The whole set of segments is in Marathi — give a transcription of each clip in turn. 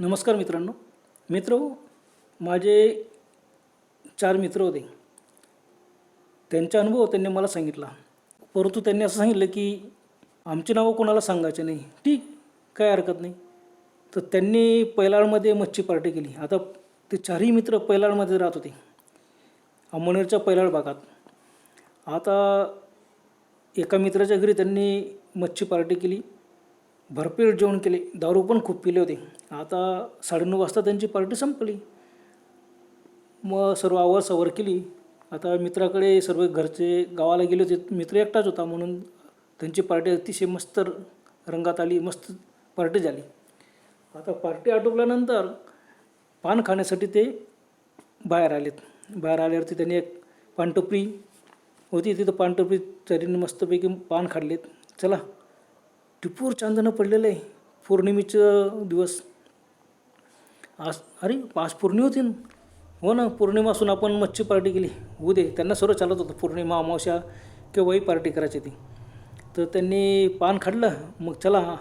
नमस्कार मित्रांनो. मित्र हो, माझे चार मित्र होते. त्यांचा अनुभव त्यांनी मला सांगितला. परंतु त्यांनी असं सांगितलं की आमची नावं कोणाला सांगायचे नाही. ठीक काय हरकत नाही. तर त्यांनी पैलाळमध्ये मच्छी पार्टी केली. आता ते चारही मित्र पैलाळमध्ये राहत होते. अंमनेरच्या पैलाळ भागात. आता एका मित्राच्या घरी त्यांनी मच्छी पार्टी केली. भरपेट जेवण केले. दारू पण खूप पिले होते. आता साडेनऊ वाजता त्यांची पार्टी संपली. मग सर्व आवर सवर केली. आता मित्राकडे सर्व घरचे गावाला गेले होते. मित्र एकटाच होता म्हणून त्यांची पार्टी अतिशय मस्त रंगात आली मस्त पार्टी झाली. आता पार्टी आटोपल्यानंतर पान खाण्यासाठी ते बाहेर आलेत. बाहेर आल्यावरती त्यांनी एक पानटोपरी होती. तिथं पानटोपरी चरीने मस्तपैकी पान खाल्लेत. चला. टिपूर चांदणं पडलेलं आहे पौर्णिमेचं दिवस. आज अरे आज पौर्णिमा होती ना. हो ना पौर्णिमा असून आपण मच्छी पार्टी केली. उदे त्यांना सर्व चालत होतं. पौर्णिमा अमावस्या केव्हाही पार्टी करायची ती तर त्यांनी पान खाल्लं. मग चला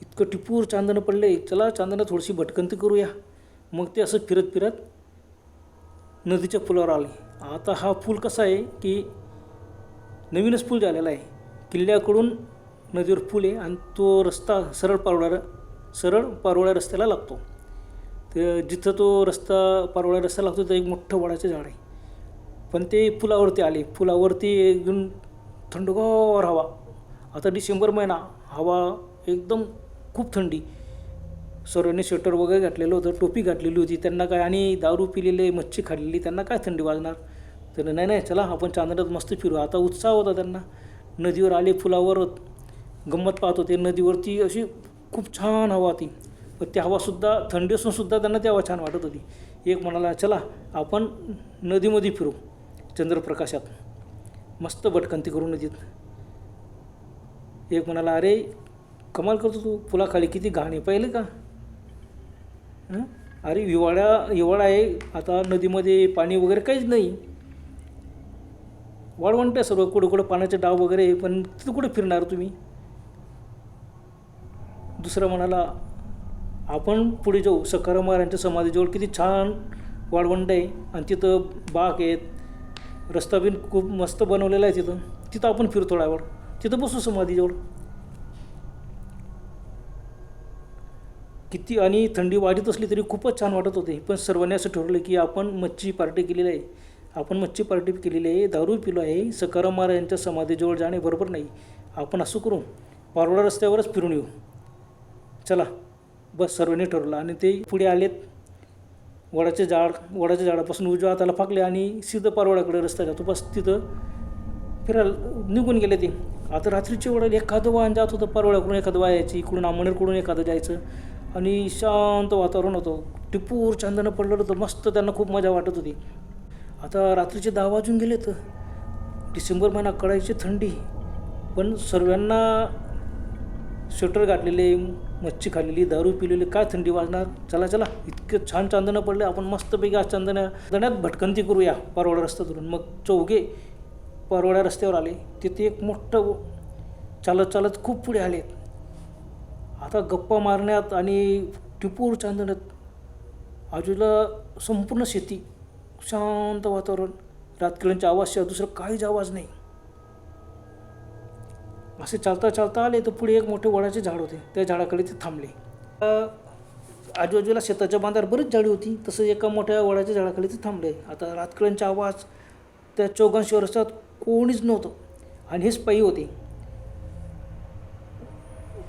इतकं टिपूर चांदणं पडलं आहे चला चांदणं थोडीशी भटकंती करूया. मग ते असं फिरत फिरत नदीच्या पुलावर आले. आता हा पूल कसा आहे की नवीनच पूल झालेला आहे. किल्ल्याकडून नदीवर पूल आहे आणि तो रस्ता सरळ पारोळ्या सरळ पारोळ्या रस्त्याला लागतो. तर जिथं तो रस्ता पारोळ्या रस्ता लागतो तर एक मोठं वडाचं झाड आहे. पण ते पुलावरती आले. पुलावरती एकदम थंडगार हवा. आता डिसेंबर महिना. हवा एकदम खूप थंडी. सर्वांनी स्वेटर वगैरे घातलेलं होतं टोपी घातलेली होती. त्यांना काय आणि दारू पिलेले मच्छी खाल्लेली त्यांना काय थंडी वाजणार? तर नाही नाही चला आपण चांदण्यात मस्त फिरू. आता उत्साह होता त्यांना. नदीवर आले पुलावर गंमत पाहत होते. नदीवरती अशी खूप छान हवा होती. पण ती हवासुद्धा थंडी असूनसुद्धा त्यांना ती हवा छान वाटत होती. एक म्हणाला चला आपण नदीमध्ये फिरू चंद्रप्रकाशात. मस्त भटकंती करू नदीत एक म्हणाला अरे कमाल करतो तू. पुलाखाली किती घाण आहे का? अरे हिवाळा हिवाळा आहे. आता नदीमध्ये पाणी वगैरे काहीच नाही. वाळवंट आहे सर्व कुठं कुठं पाण्याचे डाव वगैरे आहे. पण तिथं कुठं फिरणार तुम्ही? दुसरं म्हणाला आपण पुढे जाऊ. सखाराम महाराजांच्या समाधीजवळ किती छान वाळवंड आहे आणि तिथं बाग आहेत रस्ता बिन खूप मस्त बनवलेला आहे तिथं. तिथं आपण फिरू थोडा वेळ तिथं बसू समाधीजवळ. किती आणि थंडी वाढत असली तरी खूपच छान वाटत होते. पण सर्वांनी असं ठरवलं की आपण मच्छी पार्टी केलेली आहे. आपण मच्छी पार्टी केलेली आहे दारू पिलो आहे. सकाराम महाराजांच्या समाधीजवळ जाणे बरोबर नाही. आपण असं करू. पारोळा रस्त्यावरच फिरून येऊ. चला बस सर्वांनी ठरवलं आणि ते पुढे आलेत. वडाचे झाड वडाच्या झाडापासून उजव्या हाताला फाकले आणि सिद्धं पारवाड्याकडे रस्ता जातो. बस तिथं फिरायला निघून गेले ते. आता रात्रीच्या वेळेला एखादं वाहन जात होतं पारवाड्याकडून एखादं वायायची इकडून आमणेरकडून एखादं जायचं. आणि शांत वातावरण होतं. टिपूर चांदणं पडलेलं होतं. मस्त त्यांना खूप मजा वाटत होती. आता रात्रीचे दहा वाजून गेले तर डिसेंबर महिना कडायची थंडी. पण सर्वांना स्वेटर घातलेले मच्छी खाल्लेली दारू पिलेली काय थंडी वाजणार? चला चला. इतकं छान चांदणं पडले. आपण मस्तपैकी आज चांदण्या दण्यात भटकंती करूया परवडा रस्ता धरून मग चौघे परवड्या रस्त्यावर आले. तिथे एक मोठं चालत चालत खूप पुढे आले. आता गप्पा मारण्यात आणि टिपूर चांदण्यात आजूला संपूर्ण शेती शांत वातावरण. रातकिळ्यांचा आवाजशिवाय दुसरं काहीच आवाज नाही. असे चालता चालता आले तर पुढे एक मोठे वडाचे झाड होते. त्या झाडाकडे ते थांबले. आजूबाजूला शेताच्या बांधावर बरीच झाडी होती. तसं एका मोठ्या वडाच्या झाडाखाली ते थांबले. आता रातकिळ्यांचा आवाज त्या चौघांशिवाय रस्त्यात कोणीच नव्हतं. आणि हेच पायी होते.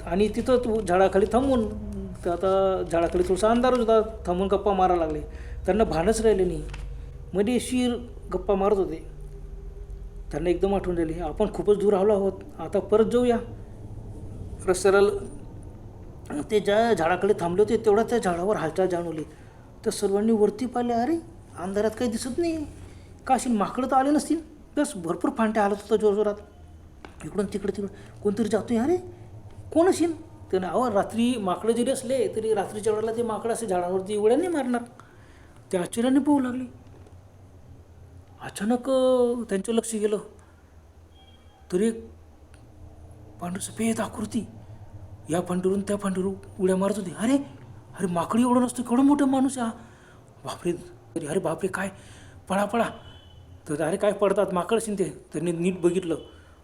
आणि तिथं तू झाडाखाली थांबून तर आता झाडाखाली थोडासा अंधारच होता. थांबून गप्पा मारायला लागले. त्यांना भानच राहिले नाही. मध्ये शिर गप्पा मारत होते. त्यांना एकदम आठवण झाली आपण खूपच दूर आलो आहोत आता परत जाऊया. रस्त्याला ते ज्या झाडाकडे थांबले होते तेवढा त्या झाडावर हालचाल जाणवली. तर सर्वांनी वरती पाहिले अरे अंधारात काही दिसत नाही. का अशी माकडं तर आले नसतील? बस भरपूर फांट्या हालत होतं जोरजोरात. इकडून तिकडे तिकडं कोणतरी जातोय अरे? कोण असेल? त्याने अहो रात्री माकडं जरी असले तरी रात्रीच्या वेळेला ते माकडं असे झाडावरती एवढ्या नाही मारणार. ते आश्चर्याने पोहू लागले. अचानक त्यांचं लक्ष गेलं. तरी एक पांढर सफेद आकृती. या फांडीवरून त्या फांडीवर उड्या मारत होती. अरे अरे माकडी एवढं नसतं केवढं मोठं माणूस हा. बापरे तरी अरे बापरे काय? पळा पळा. तर अरे काय पडतात माकड असेल ते. त्यांनी नीट बघितलं.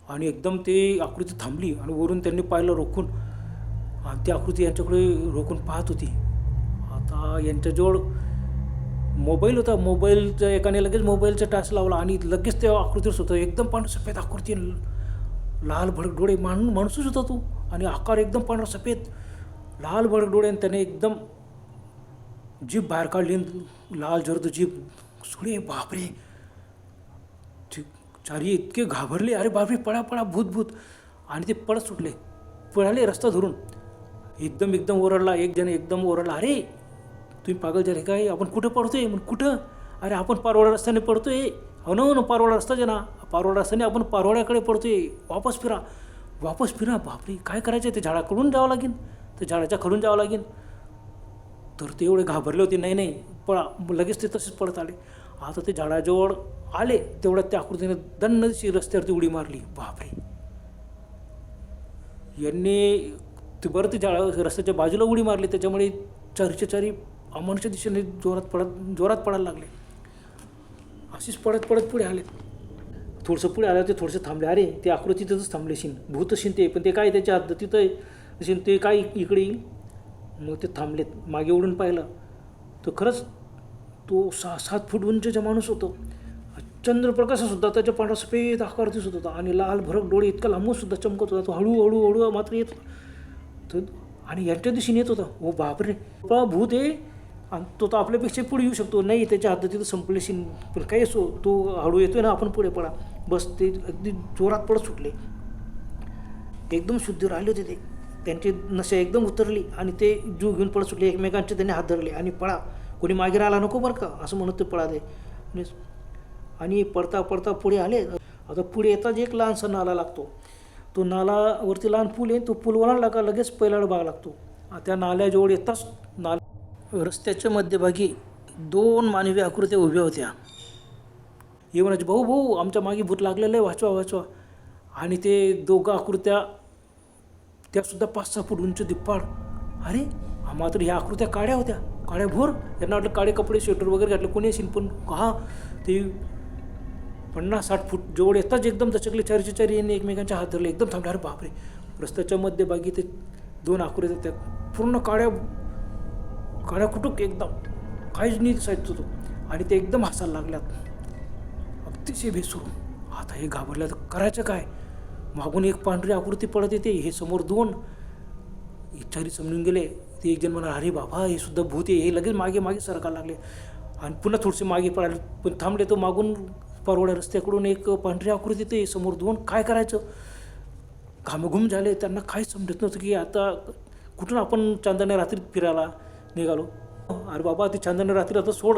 आणि एकदम ते आकृती थांबली आणि वरून त्यांनी पाहिलं रोखून. आणि ती आकृती यांच्याकडे रोखून पाहत होती. आता यांच्याजवळ मोबाईल होता मोबाईलच्या एकाने लगेच मोबाईलचा टास्क लावला आणि लगेच त्या आकृतीवर होतं एकदम पांढरं सफेद आकृती लाल भडक डोळे मान माणूसच होता तो. आणि आकार एकदम पांढरा सफेद लाल भडक डोळे आणि त्याने एकदम जीभ बाहेर काढली आणि लाल जर्द जीभ. सुळे बापरे! चारी इतके घाबरले. अरे बापरे! पळा पळा भूत भूत. आणि ते पळत सुटले. पळाले रस्ता धरून. एकदम एकदम ओरडला. एक जण एकदम ओरडला अरे तुम्ही पागल झाले काय? आपण कुठं पडतोय? म्हणून कुठं? अरे आपण पारवाडा रस्त्याने पडतोय. हो ना हो पारवाडा रस्ता जे ना पारवाडा रस्त्याने आपण पारवाड्याकडे पडतोय. वापस फिरा. वापस फिरा? बापरे काय करायचं ते झाडाकडून जावं लागेल. ते झाडाच्या खडून जावं लागेल. तर ते एवढे घाबरले होते. नाही नाही. पळा. लगेच ते तसेच पडत आले. आता ते झाडाजवळ आले. तेवढ्या त्या आकृतीने दन्नशी रस्त्यावरती उडी मारली. बापरे. यांनी ते बरं ते झाडा रस्त्याच्या बाजूला उडी मारली. त्याच्यामुळे चारीच्या चारी अमरच्या दिशेने जोरात पडत जोरात पडायला लागले. अशीच पडत पडत पुढे आले. थोडंसं पुढे आलं ते थोडंसं थांबले. अरे ते आकृती तिथंच थांबले शिन. भूत शिन ते पण ते काय त्याच्या हात तिथं शिन ते काय इकडे येईल? मग ते थांबलेत. मागे उडून पाहिलं. तर खरंच तो सहा सात फूट उंचचा माणूस होतो. चंद्रप्रकाशसुद्धा त्याच्या पांढरा सफेद आकार दिसत होता. आणि लाल भरक डोळे इतका लांबूनसुद्धा चमकत होता. तो हळूहळू हळू मात्र येत होता. तर आणि यांच्या दिशेने येत होता. हो बापरे. बा भूत आहे आणि तो तर आपल्यापेक्षा पुढे येऊ शकतो. नाही त्याच्या हातात तिथं संपले पण काही असो तो हळू येतोय ना आपण पुढे पडा बस ते अगदी जोरात पडत सुटले. एकदम शुद्ध राहिले होते ते. त्यांची नशा एकदम उतरली आणि ते जीव घेऊन पडत सुटले. एकमेकांचे त्यांनी हात धरले आणि पळा. कोणी मागे राहिला नको बरं का? असं म्हणत ते पळा दे आणि पडता पडता पुढे आले. आता पुढे येताच एक लहानसा नाला लागतो. तो नालावरती लहान पूल आहे तो पूल वळाला का लगेच पहिला बाग लागतो. त्या नाल्याजवळ येताच नाला रस्त्याच्या मध्यभागी दोन मानवी आकृत्या उभ्या होत्या. हे म्हणायचे भाऊ भाऊ आमच्या मागे भूत लागलेलं आहे वाचवा वाचवा. आणि ते दोघं आकृत्या त्यासुद्धा पाच सहा फूट उंच दिप्पाड. अरे हा मात्र ह्या आकृत्या काड्या होत्या. काड्या भोर. यांना वाटलं काळे कपडे स्वेटर वगैरे घातले. कोणी असेल पण? हा ते पन्नास साठ फूट जवळ येताच एकदम दचकले चारशे चारी यांनी एकमेकांच्या हात धरले. एकदम थांबले. अरे बापरे. रस्त्याच्या मध्यभागी ते दोन आकृत्या त्या पूर्ण काळ्या काड्या एकदम. काहीच नीट साहित्य होतं. आणि ते एकदम हसायला लागल्यात. अतिशय भेसूर आता हे घाबरल्या तर करायचं काय? मागून एक पांढरी आकृती पडत येते. हे समोर दोन. इच्छारी समजून गेले. ते एक जण म्हणा अरे बाबा हे सुद्धा भूत आहे. हे लगेच मागे मागे सरकायला लागले. आणि पुन्हा थोडेसे मागे पडायला पण थांबले तो मागून परवड्या रस्त्याकडून एक पांढरी आकृती ते समोर दोन. काय करायचं? घामघूम झाले. त्यांना काहीच समजत नव्हतं की आता कुठून आपण चांदण्या रात्री फिरायला निघालो. अरे बाबा ते चांदण्या रात्री आता सोड.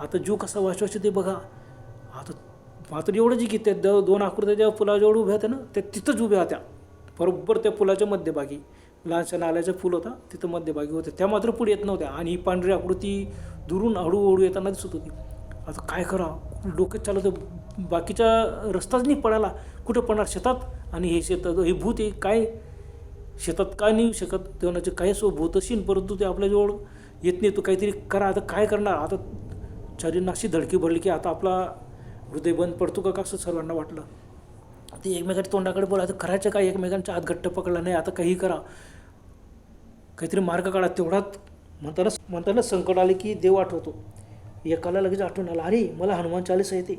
आता जीव कसा वाचवायचे ते बघा. आता मात्र एवढं जी की त्या द- दोन आकृत्या ज्या पुलाजवळ उभ्या होत्या ना त्या तिथंच उभ्या होत्या. बरोबर त्या पुलाच्या मध्यभागी. लहानशा नाल्याचा फुल होता तिथं मध्यभागी होतं त्या मात्र पुढे येत नव्हत्या. आणि ही पांढरी आकृती दुरून हळूहळू येताना दिसत होती. आता काय करा डोक्यात चालत बाकीच्या रस्ताच नाही पडायला. कुठं पडणार शेतात? आणि हे शेतात हे भूत आहे. काय? शेतात काय नाही शकत तेवणाचे काही असो होत असेल परंतु ते आपल्याजवळ येत नाही. तो काहीतरी करा आता काय करणार? आता शरीर अशी धडकी भरली की आता आपला हृदय बंद पडतो का? कसं सर्वांना वाटलं? ते एकमेकाच्या तोंडाकडे बोला आता करायचं काय? एकमेकांच्या आत घट्ट पकडला नाही आता काही करा. काहीतरी मार्ग काढा. तेवढात म्हणताना म्हणताना संकट आले की देव आठवतो. एकाला लगेच आठवण आला अरे मला हनुमान चालीसा येते.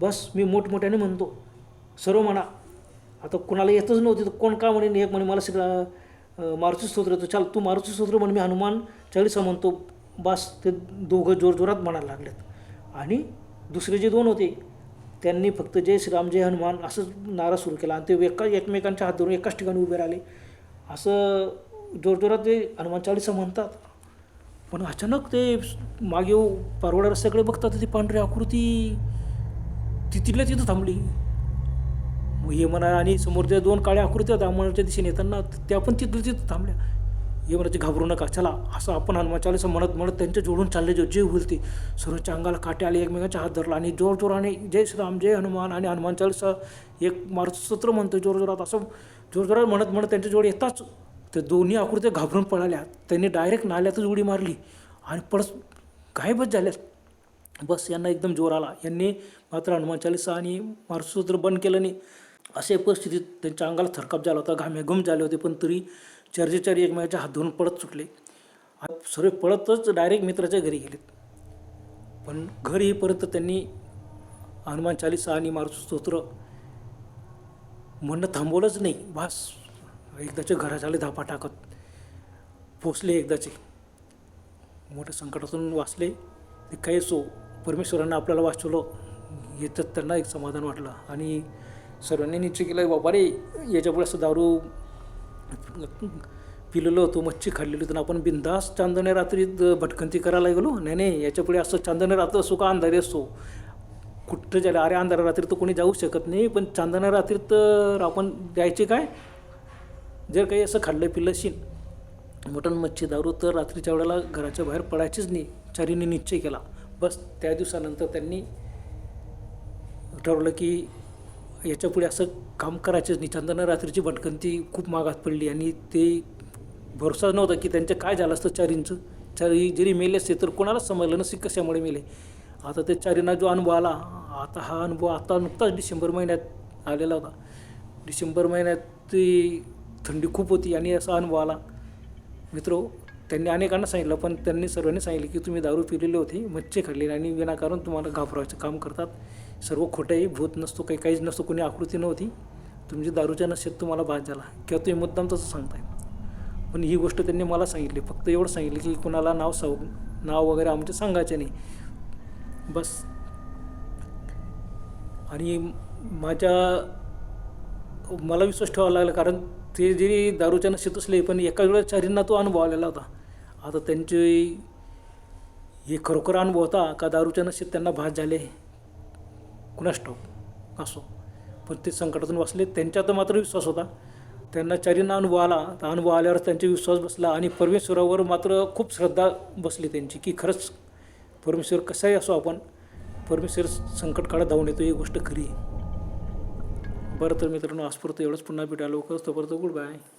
बस मी मोठमोठ्याने म्हणतो सर्व म्हणा. आता कुणाला येतच नव्हती तर कोण का म्हणे एक म्हणे मला सगळं मारुती स्तोत्र येतो चाल तू मारुती स्तोत्र म्हणून मी हनुमान चालीसा म्हणतो. बास ते दोघं जोरजोरात म्हणायला लागलेत. आणि दुसरे जे दोन होते त्यांनी फक्त जय श्रीराम जय हनुमान असंच नारा सुरू केला. आणि ते एका एकमेकांच्या हात धरून एकाच ठिकाणी उभे राहिले. असं जोरजोरात ते हनुमान चालीसा म्हणतात. पण अचानक ते मागे परवडा रस्त्याकडे बघतात ती पांढरी आकृती ती तिथल्या तिथं थांबली. मग हे म्हणा आणि समोरच्या दोन काळ्या आकृत्या होत्या अमरच्या दिशेने येताना त्या पण तिथल्या तिथं थांबल्या. हे म्हणायचे घाबरू नका चला असं आपण हनुमान चालीसा म्हणत म्हणत त्यांच्या जोडून चालले जो जे होईल ते. सर्वच्या अंगाला काटे आले एकमेकांच्या हात धरला आणि जोर जोराने जय श्रीराम जय हनुमान आणि हनुमान चालीसा एक मारुती म्हणतो जोर जोरात असं जोर जोरात म्हणत म्हणत त्यांच्या जोड येताच ते दोन्ही आकृत्या घाबरून पळाल्या. त्यांनी डायरेक्ट नाल्यातच उडी मारली आणि पळस गायबच झाल्यात बस यांना एकदम जोर आला. यांनी मात्र हनुमान चालिसा आणि मारुसूत्र बंद केलं नाही. अशा परिस्थितीत त्यांच्या अंगाला थरकाप झाला होता घामेघूम झाले होते पण तरी चारचे एकमेकाच्या हात धुवून पळत सुटले. आणि सर्व पळतच डायरेक्ट मित्राच्या घरी गेलेत. पण घर येईपर्यंत त्यांनी हनुमान चालीसा आणि मारुती स्तोत्र म्हणणं थांबवलंच नाही. बास एकदाचे घराच्याले धापा टाकत पोचले एकदाचे. मोठ्या संकटातून वाचले. ते काही सो परमेश्वरानं आपल्याला वाचवलं याच्यात त्यांना एक समाधान वाटलं. आणि सर्वांनी निश्चय केलं बाबा रे याच्यापुढे असं दारू पिलेलो होतो मच्छी खाल्लेली होती आपण बिंदास चांदण्या रात्रीत भटकंती करायला गेलो. नाही नाही याच्यापुढे असं चांदण्या रात्र असो का अंधारी असो? कुठं झालं अरे अंधारा रात्री तर कोणी जाऊ शकत नाही पण चांदण्या रात्रीत तर आपण द्यायचे काय? जर काही असं खाल्लं पिलं शीन मटण मच्छी दारू तर रात्रीच्या वेळेला घराच्या बाहेर पडायचीच नाही. चारीने निश्चय केला. बस त्या दिवसानंतर त्यांनी ठरवलं की याच्यापुढे असं काम करायचंच नाही चंदना रात्रीची भटकंती खूप मागात पडली आणि ते भरोसा नव्हता की त्यांचं काय झालं असतं चारींचं. चारी जरी मेले असते तर कोणालाच समजलं नसे कशामुळे मेले. आता ते चारींना जो अनुभव आला आता हा अनुभव आता नुकताच डिसेंबर महिन्यात आलेला होता. डिसेंबर महिन्यात ती थंडी खूप होती आणि असा अनुभव आला. मित्र त्यांनी अनेकांना सांगितलं पण त्यांनी सर्वांनी सांगितलं की तुम्ही दारू पिलेले होते मच्छी खाल्लेले आणि विनाकारण तुम्हाला घाबरवायचं काम करतात. सर्व खोटंही भूत नसतो काही काहीच नसतो कोणी आकृती नव्हती. तुमची दारूच्या नशेत तुम्हाला भास झाला किंवा तुम्ही मुद्दाम तसं सांगताय. पण ही गोष्ट त्यांनी मला सांगितली फक्त एवढं सांगितलं की कुणाला नाव साव नाव वगैरे आमचे सांगायचे नाही. बस. आणि माझ्या मला विश्वास ठेवावा लागला कारण ते जरी दारूच्या नशेत असले पण एका वेळेस चारींना तो अनुभव आलेला होता. आता त्यांचे हे खरोखर अनुभव होता का दारूच्या नशेत त्यांना भात झाले? कुणास ठाऊक असो. पण ते संकटातून वाचले त्यांच्यात मात्र विश्वास होता. त्यांना चारींना अनुभव आला. तर अनुभव आल्यावर त्यांचा विश्वास बसला आणि परमेश्वरावर मात्र खूप श्रद्धा बसली त्यांची की खरंच परमेश्वर कसाही असो आपण परमेश्वर संकट काळात धावून येतो ही गोष्ट खरी बरं तर मित्रांनो आजपर्यंत एवढंच. पुन्हा भेटायला लवकरच. तोपर्यंत गुड बाय.